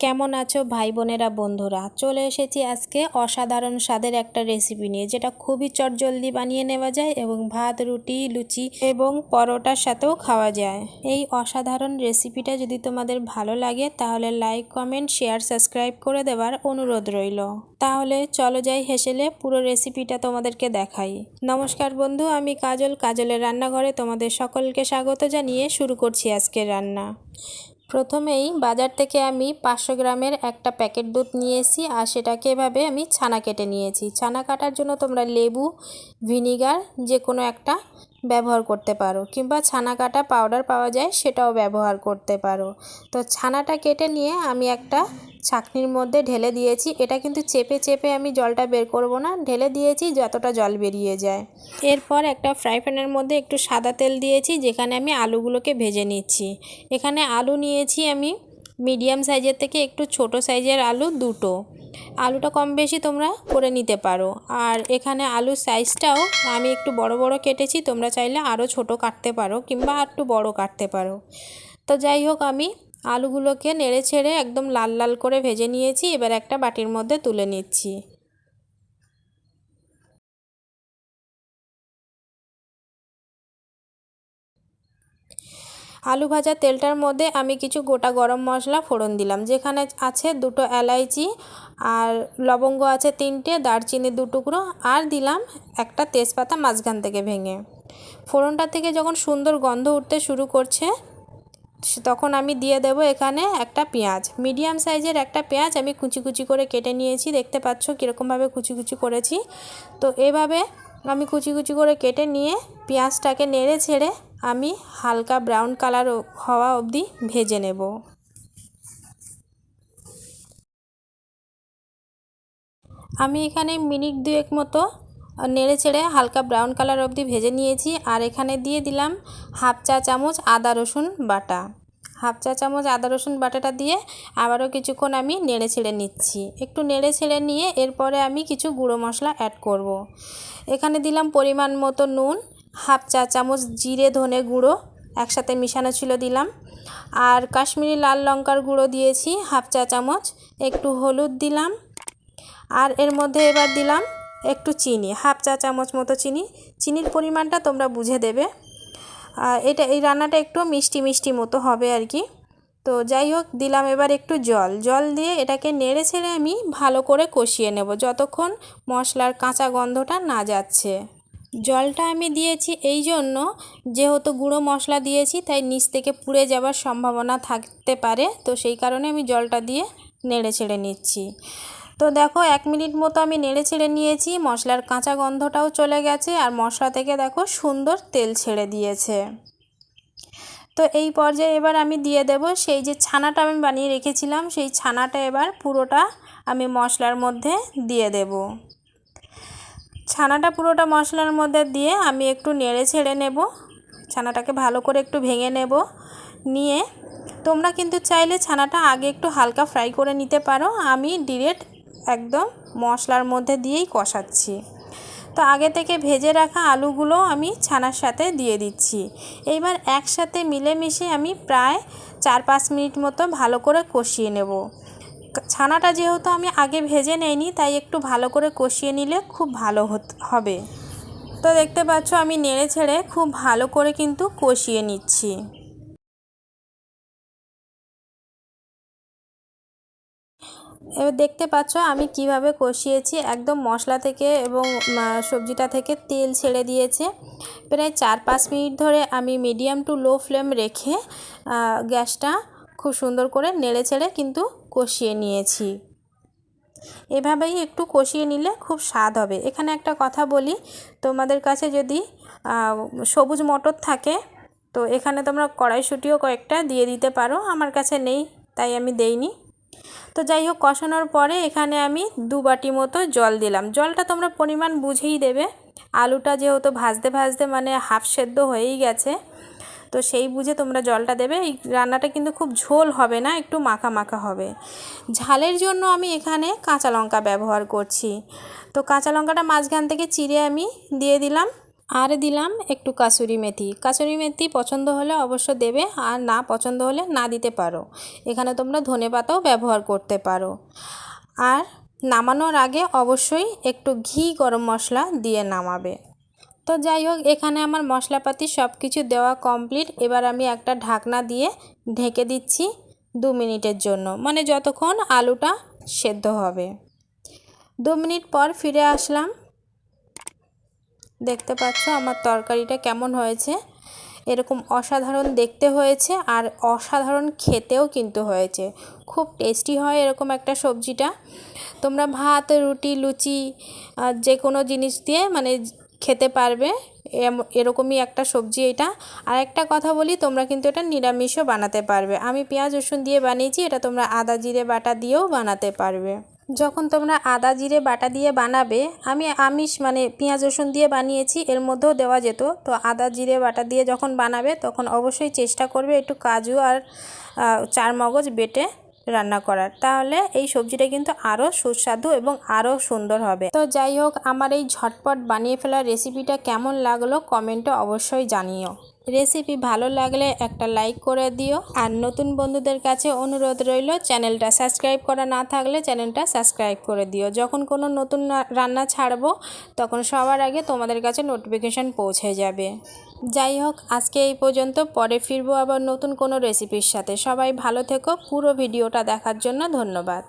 কেমন আছো ভাই বোনেরা, বন্ধুরা? চলে এসেছি আজকে অসাধারণ স্বাদের একটা রেসিপি নিয়ে, যেটা খুবই চটজলদি বানিয়ে নেওয়া যায় এবং ভাত, রুটি, লুচি এবং পরোটার সাথেও খাওয়া যায়। এই অসাধারণ রেসিপিটা যদি তোমাদের ভালো লাগে, তাহলে লাইক কমেন্ট শেয়ার সাবস্ক্রাইব করে দেওয়ার অনুরোধ রইল। তাহলে চলো যাই হেসেলে, পুরো রেসিপিটা তোমাদেরকে দেখাই। নমস্কার বন্ধু, আমি কাজল। কাজলের রান্নাঘরে তোমাদের সকলকে স্বাগত জানিয়ে শুরু করছি আজকের রান্না। প্রথমেই বাজার থেকে আমি পাঁচশো গ্রামের একটা প্যাকেট দুধ নিয়েছি আর সেটাকে এভাবে আমি ছানা কেটে নিয়েছি। ছানা কাটার জন্য তোমরা লেবু, ভিনিগার যে কোনো একটা ব্যবহার করতে পারো কিংবা ছানা কাটা পাউডার পাওয়া যায় সেটাও ব্যবহার করতে পারো। তো ছানাটা কেটে নিয়ে আমি একটা ছাকনির মধ্যে ঢেলে দিয়েছি। এটা কিন্তু চেপে চেপে আমি জলটা বের করব না, ঢেলে দিয়েছি যতটা জল বেরিয়ে যায়। এরপর একটা ফ্রাই প্যানের মধ্যে একটু সাদা তেল দিয়েছি, যেখানে আমি আলুগুলোকে ভেজে নিচ্ছি। এখানে আলু নিয়েছি আমি মিডিয়াম সাইজের থেকে একটু ছোট সাইজের আলু দুটো। আলুটা কম বেশি তোমরা করে নিতে পারো। আর এখানে আলুর সাইজটাও আমি একটু বড় বড় কেটেছি, তোমরা চাইলে আরও ছোট কাটতে পারো কিংবা একটু বড় কাটতে পারো। তো যাই হোক, আমি আলুগুলোকে নেড়ে ছেড়ে একদম লাল লাল করে ভেজে নিয়েছি। এবার একটা বাটির মধ্যে তুলে নিচ্ছি। আলু ভাজা তেলটার মধ্যে আমি কিছু গোটা গরম মশলা ফোড়ন দিলাম। যেখানে আছে দুটো এলাইচি আর লবঙ্গ আছে তিনটে, দারচিনি দু টুকরো আর দিলাম একটা তেজপাতা মাঝখান থেকে ভেঙে। ফোড়নটা থেকে যখন সুন্দর গন্ধ উঠতে শুরু করছে, তখন আমি দিয়ে দেব এখানে একটা পেঁয়াজ। মিডিয়াম সাইজের একটা পেঁয়াজ আমি কুচি কুচি করে কেটে নিয়েছি। দেখতে পাচ্ছ কীরকমভাবে কুচি কুচি করেছি। তো এভাবে আমি কুচি কুচি করে কেটে নিয়ে পেঁয়াজটাকে নেড়ে ছেড়ে আমি হালকা ব্রাউন কালার হওয়া অবধি ভেজে নেব। আমি এখানে মিনিট দুয়েক মতো নেড়ে ছেড়ে হালকা ব্রাউন কালার অবধি ভেজে নিয়েছি। আর এখানে দিয়ে দিলাম হাফ চা চামচ আদা রসুন বাটা। হাফ চা চামচ আদা রসুন বাটাটা দিয়ে আবারও কিছুক্ষণ আমি নেড়ে ছেড়ে নিচ্ছি। একটু নেড়ে ছেড়ে নিয়ে এরপরে আমি কিছু গুঁড়ো মশলা অ্যাড করব। এখানে দিলাম পরিমাণ মতো নুন হাফ চা চামচ জিরে ধনে গুঁড়ো একসাথে মিশানো ছিল দিলাম। আর কাশ্মীরি লাল লঙ্কার গুঁড়ো দিয়েছি হাফ চা চামচ, একটু হলুদ দিলাম। আর এর মধ্যে এবার দিলাম একটু চিনি, হাফ চা চামচ মতো চিনি। চিনির পরিমাণটা তোমরা বুঝে দেবে। এটা, এই রান্নাটা একটু মিষ্টি মিষ্টি মতো হবে আর কি। তো যাই হোক, দিলাম এবার একটু জল। জল দিয়ে এটাকে নেড়ে ছেড়ে আমি ভালো করে কষিয়ে নেব, যতক্ষণ মশলার কাঁচা গন্ধটা না যাচ্ছে। জলটা আমি দিয়েছি এই জন্য যেহেতু গুঁড়ো মশলা দিয়েছি, তাই নিচ থেকে পুড়ে যাওয়ার সম্ভাবনা থাকতে পারে, তো সেই কারণে আমি জলটা দিয়ে নেড়ে ছেড়ে নিচ্ছি। তো দেখো, এক মিনিট মতো আমি নেড়ে ছেড়ে নিয়েছি, মশলার কাঁচা গন্ধটাও চলে গেছে, আর মশলা থেকে দেখো সুন্দর তেল ছেড়ে দিয়েছে। তো এই পর্যায়ে এবার আমি দিয়ে দেব, সেই যে ছানাটা আমি বানিয়ে রেখেছিলাম, সেই ছানাটা এবার পুরোটা আমি মশলার মধ্যে দিয়ে দেব। ছানাটা পুরোটা মশলার মধ্যে দিয়ে আমি একটু নেড়ে ছেড়ে নেব। ছানাটাকে ভালো করে একটু ভেঙে নেব। নিয়ে তোমরা কিন্তু চাইলে ছানাটা আগে একটু হালকা ফ্রাই করে নিতে পারো। আমি ডিরেক্ট একদম মশলার মধ্যে দিয়েই কষাচ্ছি। তো আগে থেকে ভেজে রাখা আলুগুলো আমি ছানার সাথে দিয়ে দিচ্ছি। এইবার একসাথে মিলেমিশে আমি প্রায় চার পাঁচ মিনিট মতো ভালো করে কষিয়ে নেব। ছানাটা যেহেতু আমি আগে ভেজে নেইনি, তাই একটু ভালো করে কষিয়ে নিলে খুব ভালো হবে। তো দেখতে পাচ্ছ আমি নেড়ে ছেড়ে খুব ভালো করে কিন্তু কষিয়ে নিচ্ছি। এবার দেখতে পাচ্ছ আমি কীভাবে কষিয়েছি, একদম মশলা থেকে এবং সবজিটা থেকে তেল ছেড়ে দিয়েছে। প্রায় চার পাঁচ মিনিট ধরে আমি মিডিয়াম টু লো ফ্লেম রেখে গ্যাসটা খুব সুন্দর করে নেড়ে ছেড়ে কিন্তু কষিয়ে নিয়েছি। এভাবেই একটু কষিয়ে নিলে খুব স্বাদ হবে। এখানে একটা কথা বলি, তোমাদের কাছে যদি সবুজ মটর থাকে, তো এখানে তোমরা কড়াইশুটিও কয়েকটা দিয়ে দিতে পারো, আমার কাছে নেই, তাই আমি দেইনি। তো যাই হোক, কষানোর পরে এখানে আমি দু বাটি মতো জল দিলাম। জলটা তোমরা পরিমাণ বুঝেই দেবে। আলুটা যেহেতু ভাজতে ভাজতে মানে হাফ সেদ্ধ হয়েই গেছে তো সেই বুঝে তোমরা জলটা দেবে। এই রান্নাটা কিন্তু খুব ঝোল হবে না, একটু মাখা মাখা হবে। ঝালের জন্য আমি এখানে কাঁচা লঙ্কা ব্যবহার করছি। তো কাঁচা লঙ্কাটা মাঝখান থেকে চিড়ে আমি দিয়ে দিলাম। আর দিলাম একটু কাসুরি মেথি। কাসুরি মেথি পছন্দ হলে অবশ্য দেবে, আর না পছন্দ হলে না দিতে পারো। এখানে তোমরা ধনে পাতাও ব্যবহার করতে পারো। আর নামানোর আগে অবশ্যই একটু ঘি, গরম মশলা দিয়ে নামাবে। তো যাই হোক, এখানে আমার মশলাপাতি সব কিছু দেওয়া কমপ্লিট এবার আমি একটা ঢাকনা দিয়ে ঢেকে দিচ্ছি দু মিনিটের জন্য। মানে যতক্ষণ আলুটা সেদ্ধ হবে। দু মিনিট পর ফিরে আসলাম। দেখতে পাচ্ছ আমার তরকারিটা কেমন হয়েছে। এরকম অসাধারণ দেখতে হয়েছে আর অসাধারণ খেতেও কিন্তু হয়েছে। খুব টেস্টি হয় এরকম একটা সবজিটা। তোমরা ভাত, রুটি, লুচি যে কোনো জিনিস দিয়ে মানে খেতে পারবে। এরকমই একটা সবজি এটা। আর একটা কথা বলি, তোমরা কিন্তু এটা নিরামিষও বানাতে পারবে। আমি পেঁয়াজ, রসুন দিয়ে বানিয়েছি, এটা তোমরা আদা, জিরে, বাটা দিয়েও বানাতে পারবে। যখন তোমরা আদা, জিরে, বাটা দিয়ে বানাবে, আমি আমিষ মানে পেঁয়াজ, রসুন দিয়ে বানিয়েছি, এর মধ্যেও দেওয়া যেত। তো আদা, জিরে, বাটা দিয়ে যখন বানাবে, তখন অবশ্যই চেষ্টা করবে একটু কাজু আর চার মগজ বেটে রান্না করার। তাহলে এই সবজিটা কিন্তু আরও সুস্বাদু এবং আরও সুন্দর হবে। তো যাই হোক, আমার এই ঝটপট বানিয়ে ফেলার রেসিপিটা কেমন লাগল কমেন্টে অবশ্যই জানিও। রেসিপি ভালো লাগলে একটা লাইক করে দিও। আর নতুন বন্ধুদের কাছে অনুরোধ রইল, চ্যানেলটা সাবস্ক্রাইব করা না থাকলে চ্যানেলটা সাবস্ক্রাইব করে দিও। যখন কোনো নতুন রান্না ছাড়বো, তখন সবার আগে তোমাদের কাছে নোটিফিকেশান পৌঁছে যাবে। যাই হোক, আজকে এই পর্যন্ত। পরে ফিরবো আবার নতুন কোনো রেসিপির সাথে। সবাই ভালো থেকো। পুরো ভিডিওটা দেখার জন্য ধন্যবাদ।